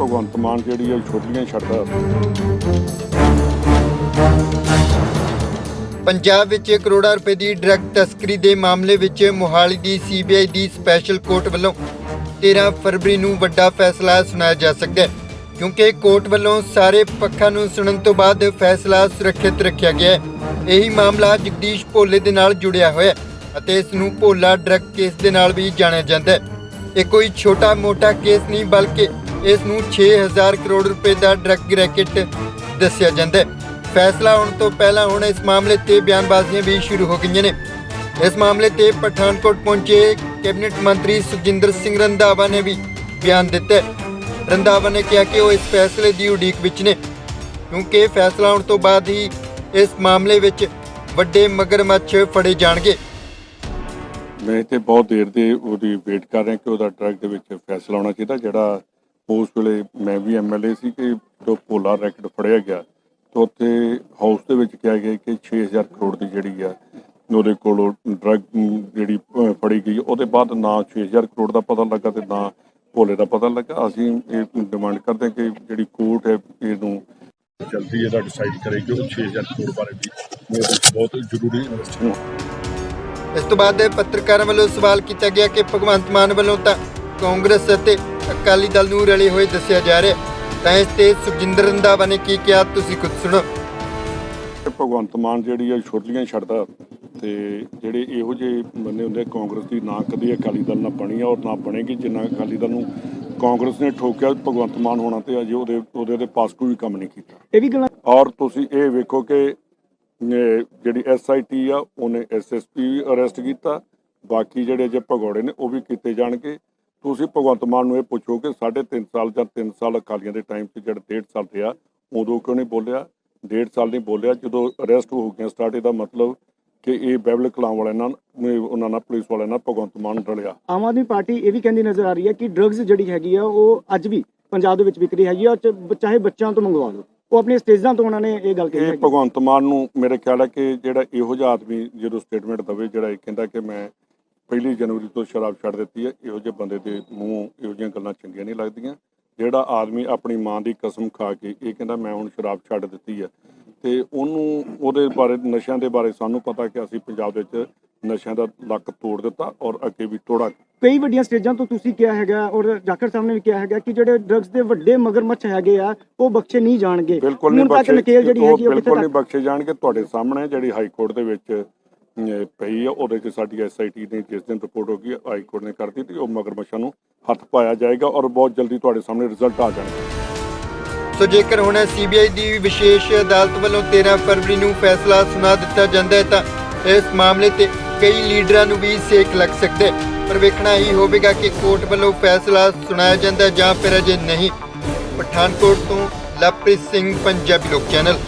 ਭਗਵੰਤ ਮਾਨ ਜਿਹੜੀ ਆ ਛੋਟੀਆਂ ਛੱਡਦਾ। ਪੰਜਾਬ ਵਿੱਚ ਕਰੋੜਾਂ ਰੁਪਏ ਦੀ ਡਰੱਗ ਤਸਕਰੀ ਦੇ ਮਾਮਲੇ ਵਿੱਚ ਮੋਹਾਲੀ ਦੀ ਸੀਬੀਆਈ ਦੀ ਸਪੈਸ਼ਲ ਕੋਰਟ ਵੱਲੋਂ 13 ਫਰਵਰੀ ਨੂੰ ਵੱਡਾ ਫੈਸਲਾ ਸੁਣਾਇਆ ਜਾ ਸਕਦਾ ਹੈ, ਕਿਉਂਕਿ ਕੋਰਟ ਵੱਲੋਂ ਸਾਰੇ ਪੱਖਾਂ ਨੂੰ ਸੁਣਨ ਤੋਂ ਬਾਅਦ ਫੈਸਲਾ ਸੁਰੱਖਿਅਤ ਰੱਖਿਆ ਗਿਆ ਹੈ। ਇਹੀ ਮਾਮਲਾ ਜਗਦੀਸ਼ ਭੋਲੇ ਦੇ ਨਾਲ ਜੁੜਿਆ ਹੋਇਆ ਹੈ ਅਤੇ ਇਸ ਨੂੰ ਭੋਲਾ ਡਰੱਗ ਕੇਸ ਦੇ ਨਾਲ ਵੀ ਜਾਣਿਆ ਜਾਂਦਾ ਹੈ। ਇਹ ਕੋਈ ਛੋਟਾ-ਮੋਟਾ ਕੇਸ ਨਹੀਂ, ਬਲਕਿ ਇਸ ਨੂੰ 6000 ਕਰੋੜ ਰੁਪਏ ਦਾ ਡਰੱਗ ਰੈਕੇਟ ਦੱਸਿਆ ਜਾਂਦਾ ਹੈ। ਫੈਸਲਾ ਹੋਣ ਤੋਂ ਪਹਿਲਾਂ ਹੁਣ ਇਸ ਮਾਮਲੇ ਤੇ ਬਿਆਨਬਾਜ਼ੀਆਂ ਵੀ ਸ਼ੁਰੂ ਹੋ ਗਈਆਂ ਨੇ। ਇਸ ਮਾਮਲੇ ਤੇ ਪਠਾਨਕੋਟ ਪਹੁੰਚੇ ਕੈਬਨਿਟ ਮੰਤਰੀ ਸੁਖਜਿੰਦਰ ਸਿੰਘ ਰੰਧਾਵਾ ਨੇ ਵੀ ਬਿਆਨ ਦਿੱਤਾ ਰੰਧਾਵਾ ਨੇ ਕਿਹਾ ਕਿ ਉਹ ਇਸ ਫੈਸਲੇ ਦੀ ਉਡੀਕ ਵਿੱਚ ਨੇ, ਕਿਉਂਕਿ ਫੈਸਲਾ ਹੋਣ ਤੋਂ ਬਾਅਦ ਹੀ ਇਸ ਮਾਮਲੇ ਵਿੱਚ ਵੱਡੇ ਮਗਰਮੱਛ ਫੜੇ ਜਾਣਗੇ। ਮੈਂ ਤੇ ਬਹੁਤ ਦੇਰ ਦੇ ਉਹਦੀ ਵੇਟ ਕਰ ਰਿਹਾ ਕਿ ਉਹਦਾ ਡਰੱਗ ਦੇ ਵਿੱਚ ਫੈਸਲਾ ਹੋਣਾ ਚਾਹੀਦਾ, ਜਿਹੜਾ ਉਸ ਵੇਲੇ ਮੈਂ ਵੀ ਐਮਐਲਏ ਸੀ ਕਿ ਜੋ ਭੋਲਾ ਰੈਕਟ ਫੜਿਆ ਗਿਆ ਤੇ ਉੱਥੇ ਹਾਊਸ ਦੇ ਵਿੱਚ ਕਿਹਾ ਗਿਆ ਕਿ 6000 ਕਰੋੜ ਦੀ ਜਿਹੜੀ ਆ ਉਹਦੇ ਕੋਲੋਂ ਡਰੱਗ ਜਿਹੜੀ ਫੜੀ ਗਈ। ਉਹਦੇ ਬਾਅਦ ਨਾ 6000 ਕਰੋੜ ਦਾ ਪਤਾ ਲੱਗਾ ਤੇ ਨਾ ਭੋਲੇ ਦਾ ਪਤਾ ਲੱਗਾ। ਅਸੀਂ ਇਹ ਡਿਮਾਂਡ ਕਰਦੇ ਹਾਂ ਕਿ ਜਿਹੜੀ ਕੋਰਟ ਹੈ, ਇਹਨੂੰ ਜਲਦੀ ਇਹਦਾ ਡਿਸਾਈਡ ਕਰੇ ਕਿ ਉਹ 6000 ਕਰੋੜ ਬਾਰੇ ਵੀ ਬਹੁਤ ਜ਼ਰੂਰੀ ਇਨਵੈਸਟਿੰਗ ਇਸ ਤੋਂ ਬਾਅਦ ਪੱਤਰਕਾਰਾਂ ਵੱਲੋਂ ਸਵਾਲ ਕੀਤਾ ਗਿਆ ਕਿ ਭਗਵੰਤ ਮਾਨ ਵੱਲੋਂ ਤਾਂ ਕਾਂਗਰਸ ਅਤੇ ਅਕਾਲੀ ਦਲ ਨੂੰ ਰਲੇ ਹੋਏ ਦੱਸਿਆ ਜਾ ਰਿਹਾ। ਤਾਂ ਇਸ ਤੇ ਸੁਖਜਿੰਦਰ ਰੰਧਾਵਾ ਨੇ ਕੀ ਕਿਹਾ ਤੁਸੀਂ ਖੁਦ ਸੁਣੋ। ਤੇ ਭਗਵੰਤ ਮਾਨ ਜਿਹੜੀ ਆ ਛੋਟੀਆਂ ਛੱਡਦਾ ਤੇ ਜਿਹੜੇ ਇਹੋ ਜਿਹੇ ਬੰਦੇ ਹੁੰਦੇ ਕਾਂਗਰਸ ਦੀ ਨਾ ਕਦੀ ਅਕਾਲੀ ਦਲ ਨਾਲ ਬਣੀ ਆ ਔਰ ਨਾ ਬਣੇਗੀ ਜਿੰਨਾ ਅਕਾਲੀ ਦਲ ਨੂੰ ਕਾਂਗਰਸ ਨੇ ਠੋਕਿਆ ਭਗਵੰਤ ਮਾਨ ਹੋਣਾ ਤੇ ਅਜੇ ਉਹਦੇ ਉਹਦੇ ਦੇ ਪਾਸ ਕੋਈ ਕੰਮ ਨਹੀਂ ਕੀਤਾ। ਇਹ ਵੀ ਗੱਲਾਂ ਔਰ ਤੁਸੀਂ ਇਹ ਵੇਖੋ ਕਿ ਜਿਹੜੀ ਐਸਆਈਟੀ ਆ ਉਹਨੇ ਐਸਐਸਪੀ ਵੀ ਅਰੈਸਟ ਕੀਤਾ ਬਾਕੀ ਜਿਹੜੇ ਜੇ ਭਗੌੜੇ ਨੇ ਉਹ ਵੀ ਕੀਤੇ ਜਾਣਗੇ। ਤੁਸੀਂ ਭਗਵੰਤ ਮਾਨ ਨੂੰ ਇਹ ਪੁੱਛੋ ਕਿ ਸਾਢੇ ਤਿੰਨ ਸਾਲ ਜਾਂ 3 ਸਾਲ ਅਕਾਲੀਆਂ ਦੇ ਟਾਈਮ 'ਚ ਜਿਹੜਾ ਡੇਢ ਸਾਲ ਰਿਹਾ ਉਦੋਂ ਕਿਉਂ ਨਹੀਂ ਬੋਲਿਆ? ਡੇਢ ਸਾਲ ਨਹੀਂ ਬੋਲਿਆ ਜਦੋਂ ਅਰੈਸਟ ਹੋ ਗਿਆ ਸਟਾਰਟ ਇਹਦਾ ਮਤਲਬ ਕਿ ਇਹ ਬੈਬਲ ਕਲਾਮ ਵਾਲਿਆਂ ਨਾਲ ਉਹਨਾਂ ਨਾਲ ਪੁਲਿਸ ਵਾਲਿਆਂ ਨਾਲ ਭਗਵੰਤ ਮਾਨ ਰਲਿਆ। ਆਮ ਆਦਮੀ ਪਾਰਟੀ ਇਹ ਵੀ ਕਹਿੰਦੀ ਨਜ਼ਰ ਆ ਰਹੀ ਹੈ ਕਿ ਡਰੱਗਸ ਜਿਹੜੀ ਹੈਗੀ ਆ ਉਹ ਅੱਜ ਵੀ ਪੰਜਾਬ ਦੇ ਵਿੱਚ ਵਿਕ ਰਹੀ ਹੈਗੀ ਆ ਚਾਹੇ ਬੱਚਿਆਂ ਤੋਂ ਮੰਗਵਾ ਲਓ ਉਹ ਆਪਣੀਆਂ ਸਟੇਜਾਂ ਤੋਂ ਉਹਨਾਂ ਨੇ ਇਹ ਗੱਲ ਕਹੀ ਹੈ ਭਗਵੰਤ ਮਾਨ ਨੂੰ ਮੇਰੇ ਖਿਆਲ ਹੈ ਕਿ ਜਿਹੜਾ ਇਹੋ ਜਿਹਾ ਆਦਮੀ ਜਦੋਂ ਸਟੇਟਮੈਂਟ ਦਵੇ ਜਿਹੜਾ ਇਹ ਕਹਿੰਦਾ ਕਿ ਮੈਂ ਪਹਿਲੀ ਜਨਵਰੀ ਤੋਂ ਸ਼ਰਾਬ ਛੱਡ ਦਿੱਤੀ ਹੈ। ਇਹੋ ਜਿਹੇ ਬੰਦੇ ਦੇ ਮੂੰਹ ਇਹੋ ਜਿਹੀਆਂ ਗੱਲਾਂ ਚੰਗੀਆਂ ਨਹੀਂ ਲੱਗਦੀਆਂ। ਜਿਹੜਾ ਆਦਮੀ ਆਪਣੀ ਮਾਂ ਦੀ ਕਸਮ ਖਾ ਕੇ ਇਹ ਕਹਿੰਦਾ ਮੈਂ ਹੁਣ ਸ਼ਰਾਬ ਛੱਡ ਦਿੱਤੀ ਹੈ। ਤੇ ਉਹਨੂੰ ਉਹਦੇ ਬਾਰੇ ਨਸ਼ਿਆਂ ਦੇ ਬਾਰੇ ਸਾਨੂੰ ਪਤਾ ਕਿ ਅਸੀਂ ਪੰਜਾਬ ਵਿੱਚ ਨਸ਼ਿਆਂ ਦਾ ਲੱਕ ਤੋੜ ਦਿੱਤਾ ਔਰ ਅੱਗੇ ਵੀ ਤੋੜਾ। ਕਈ ਵੱਡੀਆਂ ਸਟੇਜਾਂ ਤੋਂ ਤੁਸੀਂ ਕਿਹਾ ਹੈਗਾ ਔਰ ਜਾਖੜ ਸਾਹਿਬ ਨੇ ਵੀ ਕਿਹਾ ਹੈਗਾ ਕਿ ਜਿਹੜੇ ਡਰੱਗਸ ਦੇ ਵੱਡੇ ਮਗਰਮੱਛ ਹੈਗੇ ਆ ਉਹ ਬਖਸ਼ੇ ਨਹੀਂ ਜਾਣਗੇ। ਬਿਲਕੁਲ ਨਹੀਂ ਜਿਹੜੀ ਹੈਗੀ ਉਹ ਕਿੱਥੇ ਬਿਲਕੁਲ ਨਹੀਂ ਬਖਸ਼ੇ ਜਾਣਗੇ। ਤੁਹਾਡੇ ਸਾਹਮਣੇ ਜਿਹੜੀ ਹਾਈ ਕੋਰਟ ਦੇ ਵਿੱਚ ਪਈ ਆ, ਉਹਦੇ 'ਚ ਸਾਡੀ ਐਸਆਈਟੀ ਨੇ ਜਿਸ ਦਿਨ ਰਿਪੋਰਟ ਹੋ ਗਈ, ਹਾਈ ਕੋਰਟ ਨੇ ਕਰ ਦਿੱਤੀ, ਉਹ ਮਗਰਮੱਛਾਂ ਨੂੰ ਹੱਥ ਪਾਇਆ ਜਾਏਗਾ ਔਰ ਬਹੁਤ ਜਲਦੀ ਤੁਹਾਡੇ ਸਾਹਮਣੇ ਰਿਜ਼ਲਟ ਆ ਜਾਣਗੇ। ਸੋ ਜੇਕਰ ਹੁਣ ਸੀਬੀਆਈ ਦੀ ਵਿਸ਼ੇਸ਼ ਅਦਾਲਤ ਵੱਲੋਂ 13 ਫਰਵਰੀ ਨੂੰ ਫੈਸਲਾ ਸੁਣਾ ਦਿੱਤਾ ਜਾਂਦਾ ਹੈ, ਤਾਂ ਇਸ ਮਾਮਲੇ ਤੇ ਕਈ ਲੀਡਰਾਂ ਨੂੰ ਵੀ ਸੇਕ ਲੱਗ ਸਕਦਾ। ਪਰ ਵੇਖਣਾ ਹੀ ਹੋਵੇਗਾ ਕਿ ਕੋਰਟ ਵੱਲੋਂ ਫੈਸਲਾ ਸੁਣਾਇਆ ਜਾਂਦਾ ਜਾਂ ਫਿਰ ਅਜੇ ਨਹੀਂ। ਪਠਾਨਕੋਟ ਤੋਂ ਲਵਪ੍ਰੀਤ ਸਿੰਘ, ਪੰਜਾਬੀ ਲੋਕ ਚੈਨਲ।